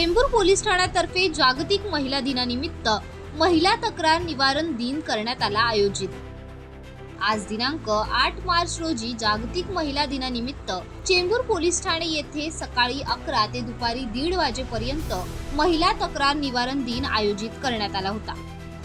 Chembur police ठाण्यातर्फे जागतिक महिला दिनानिमित्त महिला तक्रार निवारण दिन करण्यात आला आयोजित. आज दिनांक आठ मार्च रोजी जागतिक महिला दिनानिमित्त चेंबूर पोलीस ठाणे येथे सकाळी अकरा ते दुपारी दीड वाजेपर्यंत महिला तक्रार निवारण दिन आयोजित करण्यात आला होता.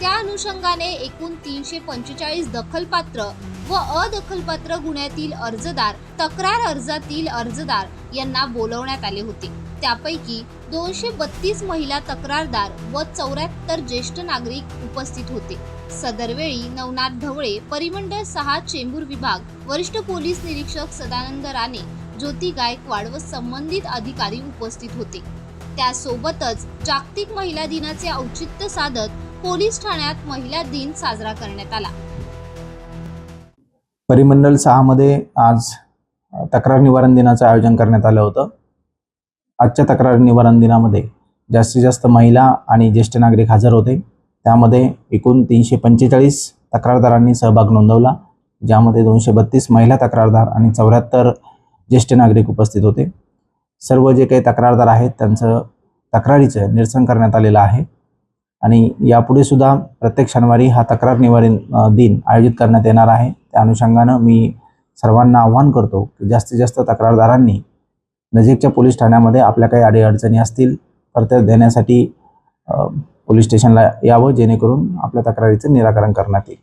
त्या अनुषंगाने एकूण तीनशे पंचेचाळीस दखलपात्र व अदखलपात्र गुन्ह्यातील अर्जदार तक्रार अर्जातील अर्जदार यांना बोलवण्यात आले होते. त्यापैकी दोनशे बत्तीस महिला तक्रारदार व चौऱ्याहत्तर ज्येष्ठ नागरिक उपस्थित होते. सदरवेळी नवनाथ ढवळे परिमंडळ सहा चेंबूर विभाग वरिष्ठ पोलीस निरीक्षक सदानंद राणे ज्योती गायकवाड व संबंधित अधिकारी उपस्थित होते. त्यासोबतच जागतिक महिला दिनाचे औचित्य साधत पोलीस ठाण्यात महिला दिन साजरा करण्यात आला. परिमंडल सहामध्ये आज तक्रार निवारण दिनाचं आयोजन करण्यात आलं होतं. आजच्या तक्रार निवारण दिनामध्ये जास्तीत जास्त महिला आणि ज्येष्ठ नागरिक हजर होते. त्यामध्ये एकूण तीनशे पंचेचाळीस तक्रारदारांनी सहभाग नोंदवला ज्यामध्ये दोनशे बत्तीस महिला तक्रारदार आणि चौऱ्याहत्तर ज्येष्ठ नागरिक उपस्थित होते. सर्व जे काही तक्रारदार आहेत त्यांचं तक्रारीचं निरसन करण्यात आलेलं आहे. आणि यापुढे सुद्धा प्रत्येक शनिवारी हा तक्रार निवारण दिन आयोजित करण्यात येणार आहे. त्या अनुषंगानं मी सर्वांना आव्हान करतो की जास्तीत जास्त तक्रारदारांनी नजीकच्या पोलीस ठाण्यामध्ये आपल्या काही अडीअडचणी असतील तर त्या देण्यासाठी पोलीस स्टेशनला यावं जेणेकरून आपल्या तक्रारीचं निराकरण करण्यात येईल.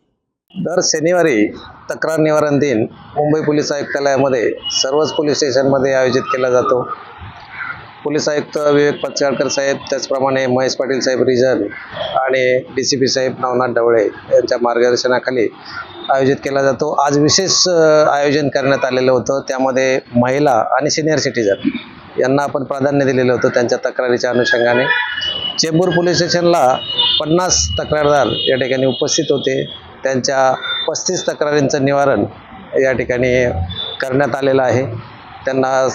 दर शनिवारी तक्रार निवारण दिन मुंबई पोलीस आयुक्तालयामध्ये सर्वच पोलीस स्टेशनमध्ये आयोजित केला जातो. पोलीस आयुक्त विवेक पच्चाळकर साहेब त्याचप्रमाणे महेश पाटील साहेब रिजन आणि डी सी पी साहेब नवनाथ ढवळे यांच्या मार्गदर्शनाखाली आयोजित केला जातो. आज विशेष आयोजन करण्यात आलेलं होतं. त्यामध्ये महिला आणि सिनियर सिटीजन यांना आपण प्राधान्य दिलेलं होतं त्यांच्या तक्रारीच्या अनुषंगाने. चेंबूर पोलीस स्टेशनला पन्नास तक्रारदार या ठिकाणी उपस्थित होते. त्यांच्या पस्तीस तक्रारींचं निवारण या ठिकाणी करण्यात आलेलं आहे. त्यांना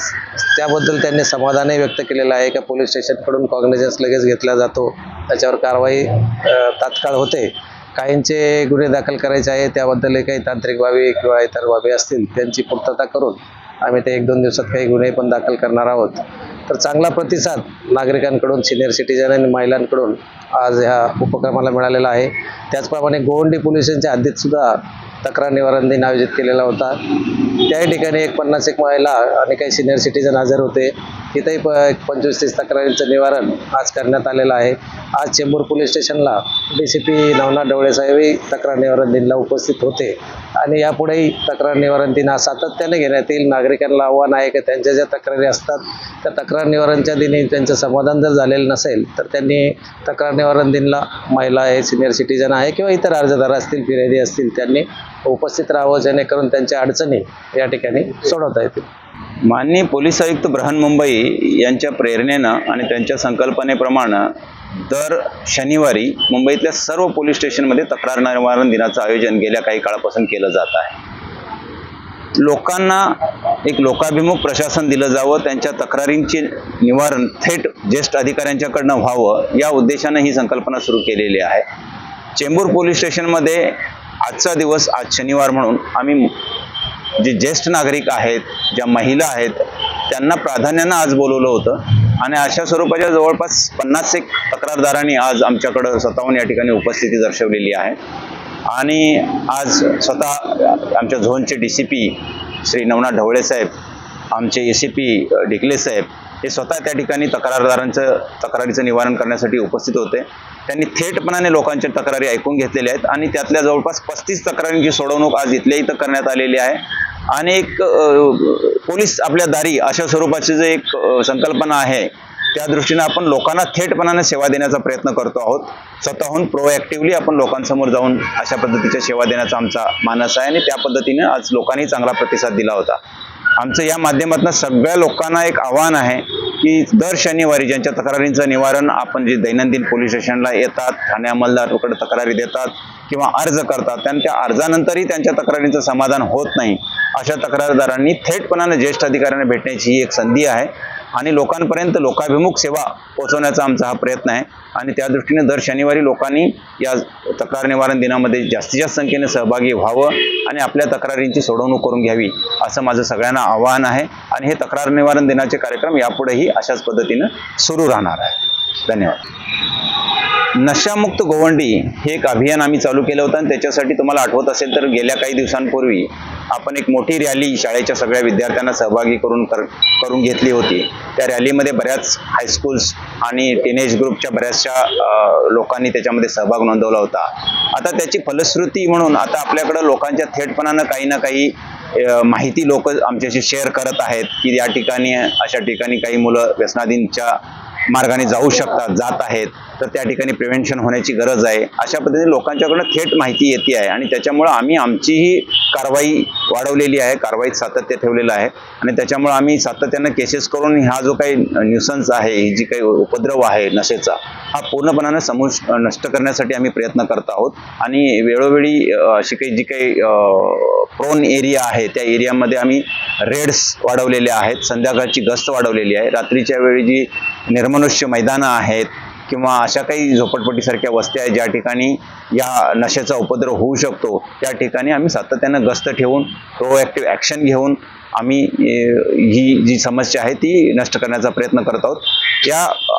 त्याबद्दल त्यांनी समाधानही व्यक्त केलेलं आहे का पोलीस स्टेशनकडून कॉग्निजन्स लगेच घेतला जातो. त्याच्यावर कारवाई तात्काळ होते. काहींचे गुन्हे दाखल करायचे आहे त्याबद्दलही काही तांत्रिक बाबी किंवा इतर बाबी असतील त्यांची पूर्तता करून आम्ही ते एक दोन दिवसात काही गुन्हे पण दाखल करणार आहोत. तर चांगला प्रतिसाद नागरिकांकडून सिनियर सिटीजन आणि महिलांकडून आज ह्या उपक्रमाला मिळालेला आहे. त्याचप्रमाणे गोवंडी पोलिसांच्या हद्दीतसुद्धा तक्रार निवारण दिन आयोजित केलेला होता. त्याही ठिकाणी एक पन्नास एक महिला आणि काही सिनियर सिटीजन हजर होते तिथंही प एक पंचवीस तीस तक्रारींचं निवारण आज करण्यात आलेलं आहे. आज चेंबूर पोलीस स्टेशनला D C P Navnath Dhawale साहेबही तक्रार निवारण दिनला उपस्थित होते. आणि यापुढेही तक्रार निवारण दिन हा सातत्याने घेण्यात येईल. नागरिकांना आव्हान आहे की त्यांच्या ज्या तक्रारी असतात त्या तक्रार निवारणच्या दिनी त्यांचं समाधान जर झालेलं नसेल तर त्यांनी तक्रार निवारण दिनला महिला आहे सिनियर सिटीजन आहे किंवा इतर अर्जदार असतील फिर्यादी असतील त्यांनी उपस्थित राहावं जेणेकरून त्यांच्या अडचणी या ठिकाणी सोडवता येतील. माननीय पोलीस आयुक्त बृहन्मुंबई यांच्या प्रेरणेनं आणि त्यांच्या संकल्पनेप्रमाणे दर शनिवारी मुंबईतल्या सर्व पोलीस स्टेशनमध्ये तक्रार निवारण दिनाचं आयोजन गेल्या काही काळापासून केलं जात आहे. लोकांना एक लोकाभिमुख प्रशासन दिलं जावं त्यांच्या तक्रारींचे निवारण थेट ज्येष्ठ अधिकाऱ्यांच्याकडनं व्हावं या उद्देशानं ही संकल्पना सुरू केलेली आहे. चेंबूर पोलीस स्टेशनमध्ये आजचा दिवस आज शनिवार म्हणून आम्ही जे ज्येष्ठ नागरिक आहेत ज्या महिला आहेत त्यांना प्राधान्यानं आज बोलवलं होतं. आणि अशा स्वरूपाच्या जवळपास पन्नास एक तक्रारदारांनी आज आमच्याकडं स्वतःहून या ठिकाणी उपस्थिती दर्शवलेली आहे. आणि आज स्वतः आमच्या झोनचे D C P Shri Navnath Dhawale साहेब आमचे ए सी पी ढिकले साहेब हे स्वतः त्या ठिकाणी तक्रारदारांचं तक्रारीचं निवारण करण्यासाठी उपस्थित होते. त्यांनी थेटपणाने लोकांच्या तक्रारी ऐकून घेतलेल्या आहेत आणि त्यातल्या जवळपास पस्तीस तक्रारींची सोडवणूक आज इथल्या इथं करण्यात आलेली आहे. आणि एक पोलीस आपल्या दारी अशा स्वरूपाची जे एक संकल्पना आहे त्या दृष्टीने आपण लोकांना थेटपणाने सेवा देण्याचा प्रयत्न करतो आहोत. स्वतःहून प्रोएक्टिव्हली आपण लोकांसमोर जाऊन अशा पद्धतीच्या सेवा देण्याचा आमचा मानस आहे आणि त्या पद्धतीने आज लोकांनी चांगला प्रतिसाद दिला होता. आमचं या माध्यमातून सगळ्या लोकांना एक आव्हान आहे की दर शनिवारी ज्यांच्या तक्रारींचं निवारण आपण जे दैनंदिन पोलीस स्टेशनला येतात ठाणे अंमलदारकडे तक्रारी देतात किंवा अर्ज करतात त्यांच्या अर्जानंतरही त्यांच्या तक्रारींचं समाधान होत नाही. अशा तक्रारदारांनी थेटपणाने ज्येष्ठ अधिकाऱ्यांना भेटण्याची ही एक संधी आहे. आणि लोकांपर्यंत लोकाभिमुख सेवा पोहोचवण्याचा आमचा हा प्रयत्न आहे. आणि त्या दृष्टीने दर शनिवारी लोकांनी या तक्रार निवारण दिनामध्ये जास्तीत जास्त संख्येने सहभागी व्हावं आणि आपल्या तक्रारींची सोडवणूक करून घ्यावी असं माझं सगळ्यांना आवाहन आहे. आणि हे तक्रार निवारण दिनाचे कार्यक्रम यापुढेही अशाच पद्धतीनं सुरू राहणार आहे. धन्यवाद. नशामुक्त गोवंडी हे एक अभियान आम्ही चालू केलं होतं आणि त्याच्यासाठी तुम्हाला आठवत असेल तर गेल्या काही दिवसांपूर्वी आपण एक मोठी रॅली शाळेच्या सगळ्या विद्यार्थ्यांना सहभागी करून कर करून घेतली होती. त्या रॅलीमध्ये बऱ्याच हायस्कूल्स आणि टीनेज ग्रुपच्या बऱ्याचशा लोकांनी त्याच्यामध्ये सहभाग नोंदवला होता. आता त्याची फलश्रुती म्हणून आता आपल्याकडं लोकांच्या थेटपणानं काही ना काही माहिती लोक आमच्याशी शेअर करत आहेत की या ठिकाणी अशा ठिकाणी काही मुलं व्यसनाधीनच्या मार्गाने जाऊ शकतात जात आहेत. तर त्या ठिकाणी प्रिव्हेन्शन होण्याची गरज आहे. अशा पद्धतीने लोकांच्याकडनं थेट माहिती येते आहे आणि त्याच्यामुळं आम्ही आमचीही कारवाई वाढवलेली आहे कारवाईत सातत्य ठेवलेलं आहे आणि त्याच्यामुळं आम्ही सातत्यानं केसेस करून हा जो काही न्यूसन्स आहे ही जी काही उपद्रव आहे नशेचा हा पूर्णपणानं समूळ नष्ट करण्यासाठी आम्ही प्रयत्न करत आहोत. आणि वेळोवेळी अशी काही जी काही प्रोन एरिया आहे त्या एरियामध्ये आम्ही रेड्स वाढवलेले आहेत. संध्याकाळची गस्त वाढवलेली आहे. रात्रीच्या वेळी जी निर्मनुष्य मैदानं आहेत किंवा अशा काही झोपडपट्टीसारख्या वस्त्या आहेत ज्या ठिकाणी या नशेचा उपद्रव होऊ शकतो त्या ठिकाणी आम्ही सातत्यानं गस्त ठेवून प्रोॲक्टिव्ह ॲक्शन घेऊन आम्ही ही जी समस्या आहे ती नष्ट करण्याचा प्रयत्न करत आहोत. या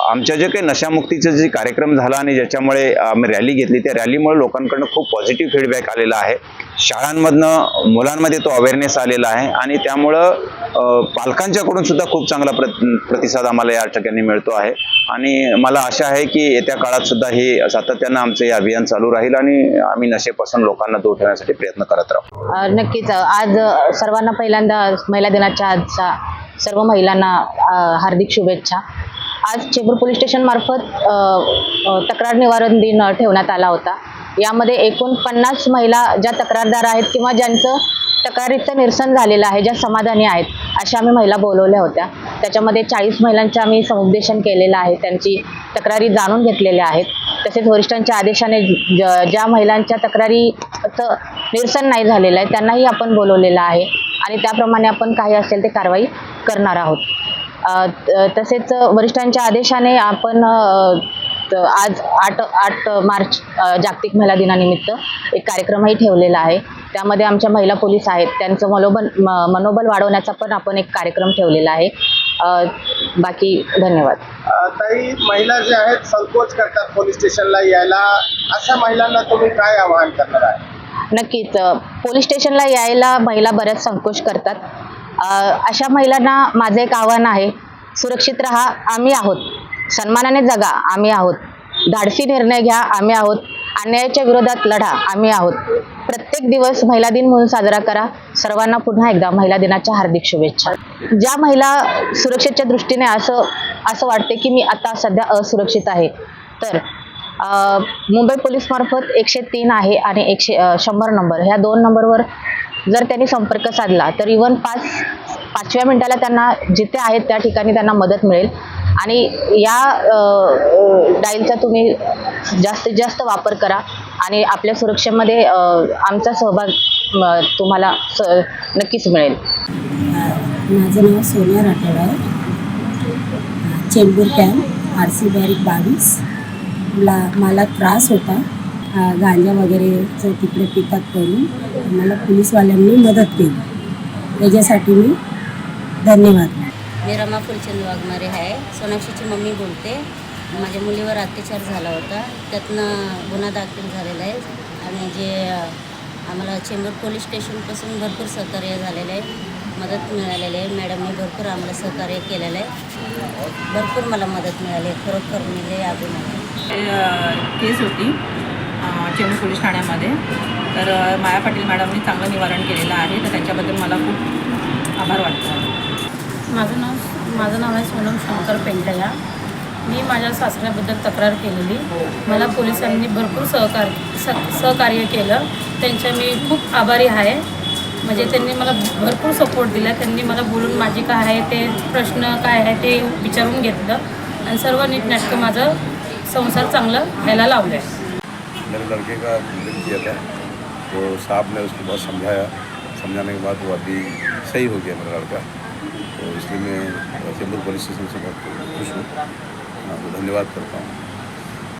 आमच्या जे काही नशामुक्तीचा जे कार्यक्रम झाला आणि ज्याच्यामुळे आम्ही रॅली घेतली त्या रॅलीमुळे लोकांकडनं खूप पॉझिटिव्ह फीडबॅक आलेला आहे. शाळांमधनं मुलांमध्ये तो अवेअरनेस आलेला आहे आणि त्यामुळं पालकांच्याकडून सुद्धा खूप चांगला प्र प्रतिसाद आम्हाला या ठिकाणी मिळतो आहे. आणि मला आशा आहे की येत्या काळात सुद्धा हे सातत्यानं आमचं हे अभियान चालू राहील आणि आम्ही नशेपासून लोकांना दूर ठेवण्यासाठी प्रयत्न करत राहू. नक्कीच. आज सर्वांना पहिल्यांदा महिला दिनाच्या आजचा सर्व महिलांना हार्दिक शुभेच्छा. आज चेंबूर पोलीस स्टेशन मार्फत तक्रार निवारण दिन ठेवण्यात आला होता. यामध्ये एकूण पन्नास महिला ज्या तक्रारदार आहेत किंवा ज्यांचं तक्रारीचं निरसन झालेलं आहे ज्या समाधानी आहेत अशा आम्ही महिला बोलवल्या होत्या. त्याच्यामध्ये चाळीस महिलांचं आम्ही समुपदेशन केलेलं आहे त्यांची तक्रारी जाणून घेतलेल्या आहेत. तसेच वरिष्ठांच्या आदेशाने ज- ज्या महिलांच्या तक्रारीचं निरसन नाही झालेलं आहे त्यांनाही आपण बोलवलेलं आहे आणि त्याप्रमाणे आपण काही असेल ते कारवाई करणार आहोत. तसेच वरिष्ठांच्या आदेशाने आपण अ, त- आज आठ आठ मार्च जागतिक महिला दिनानिमित्त एक कार्यक्रमही ठेवलेला आहे. त्यामध्ये आमच्या महिला पोलीस आहेत. त्यांचं मनोबल मनोबल वाढवण्याचा पण आपण एक कार्यक्रम ठेवलेला आहे. बाकी धन्यवाद. ताई महिला जे आहेत संकोच करतात पोलीस स्टेशनला यायला. अशा महिलांना तुम्ही काय आवाहन करणार आहे? नक्कीच पोलीस स्टेशनला यायला महिला बऱ्याच संकोच करतात. अशा महिलांना माझं एक आव्हान आहे सुरक्षित राहा आम्ही आहोत. सन्मानाने जगा आम्ही आहोत. धाडसी निर्णय घ्या आम्ही आहोत. अन्यायाच्या विरोधात लढा आम्ही आहोत. प्रत्येक दिवस महिला दिन म्हणून साजरा करा. सर्वांना पुन्हा एकदा महिला दिनाच्या हार्दिक शुभेच्छा. ज्या महिला सुरक्षेच्या दृष्टीने असं असं वाटते की मी आता सध्या असुरक्षित आहे तर मुंबई पोलीस मार्फत एकशे तीन आहे आणि एकशे शंभर नंबर. ह्या दोन नंबरवर जर त्यांनी संपर्क साधला तर इवन पाच पाचव्या मिनिटाला त्यांना जिथे आहेत त्या ठिकाणी त्यांना मदत मिळेल. आणि या डाईलचा तुम्ही जास्तीत जास्त वापर करा आणि आपल्या सुरक्षेमध्ये आमचा सहभाग म, तुम्हाला स नक्कीच मिळेल. माझं नाव सोनिया राठोड आहे. Chembur camp R C barrack बावीस. मला मला त्रास होता. गांजा वगैरेचं तिकडे पितात करून. मला पोलीसवाल्यांनी मदत केली. त्याच्यासाठी मी धन्यवाद. मी रमा फुलचंद वाघमारे आहे. सोनाक्षीची मम्मी बोलते. माझ्या मुलीवर अत्याचार झाला होता. त्यातनं गुन्हा दाखल झालेला आहे. आणि जे आम्हाला चेंबूर पोलीस स्टेशनपासून भरपूर सहकार्य झालेलं आहे. मदत मिळालेली आहे. मॅडमने भरपूर आम्हाला सहकार्य केलेलं आहे. भरपूर मला मदत मिळाली. आहे खरोखर म्हणजे मी लय केस होती चेंबूर पोलीस ठाण्यामध्ये. तर माया पाटील मॅडमने चांगलं निवारण केलेलं आहे. तर त्यांच्याबद्दल मला खूप आभार वाटतो. माझं नाव माझं नाव आहे सोनम शंकर पेंटया. मी माझ्या सासऱ्याबद्दल तक्रार केलेली. मला पोलिसांनी भरपूर सहकार्य स सहकार्य केलं. त्यांच्या मी खूप आभारी आहे. म्हणजे त्यांनी मला भरपूर सपोर्ट दिला. त्यांनी मला बोलून माझी काय आहे ते प्रश्न काय आहे ते विचारून घेतलं. आणि सर्व नीटनाटकं माझं संसार चांगलं व्हायला लावलं आहे मेरे लड़के का कंप्लेन किया था। तो साहब ने उसको बहुत समझाया। समझाने के बाद वो अभी सही हो गया मेरा लड़का। तो इसलिए मैं चेंबूर पुलिस स्टेशन से बहुत खुश हूँ। आपको धन्यवाद करता हूँ।